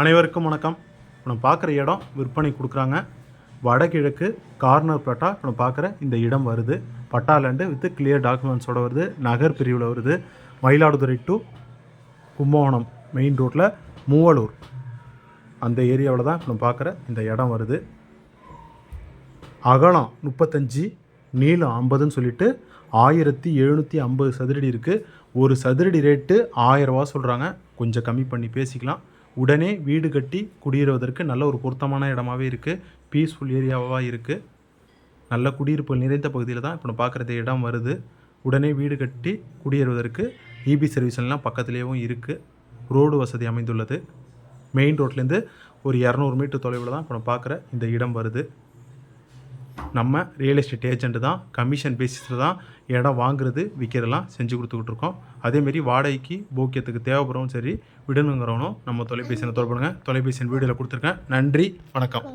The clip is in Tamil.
அனைவருக்கும் வணக்கம். இப்போ நம்ம பார்க்குற இடம் விற்பனை கொடுக்குறாங்க. வடகிழக்கு கார்னர் பட்டா இப்போ நம்ம பார்க்குற இந்த இடம் வருது. பட்டா லேண்டு வித் கிளியர் டாக்குமெண்ட்ஸோட வருது. நகர் பிரிவில் வருது. மயிலாடுதுறை டு கும்பகோணம் மெயின் ரோட்டில் மூவலூர். அந்த ஏரியாவில் தான் இப்போ நம்ம பார்க்குற இந்த இடம் வருது. அகலம் முப்பத்தஞ்சு நீளம் ஐம்பதுன்னு சொல்லிட்டு ஆயிரத்தி எழுநூற்றி ஐம்பது சதுரடி இருக்குது ஒரு சதுரடி ரேட்டு ஆயிரரூவா சொல்கிறாங்க கொஞ்சம் கம்மி பண்ணி பேசிக்கலாம். உடனே வீடு கட்டி குடியேறுவதற்கு நல்ல ஒரு பொருத்தமான இடமாவே இருக்குது பீஸ்ஃபுல் ஏரியாவாக இருக்குது நல்ல குடியிருப்பு நிறைந்த பகுதியில் தான் இப்போ நான் பார்க்குறது இடம் வருது. உடனே வீடு கட்டி குடியேறுவதற்கு இபி சர்வீஸ் எல்லாம் பக்கத்துலேயும் இருக்குது ரோடு வசதி அமைந்துள்ளது. மெயின் ரோட்லேருந்து ஒரு இரநூறு மீட்டர் தொலைவில் தான் இப்போ நான் பார்க்குற இந்த இடம் வருது. நம்ம ரியல் எஸ்டேட் ஏஜென்ட் தான் கமிஷன் பேசிஸில் தான் இடம் வாங்குறது விற்கிறதெல்லாம் செஞ்சு கொடுத்துக்கிட்டு இருக்கோம். அதேமாரி வாடகைக்கு போக்கியத்துக்கு தேவைப்படுறவும் சரி விடணுங்கிறவனும் நம்ம தொலைபேசியில் தொடர்புங்க தொலைபேசியின் வீடியோவில் கொடுத்துருக்கேன். நன்றி வணக்கம்.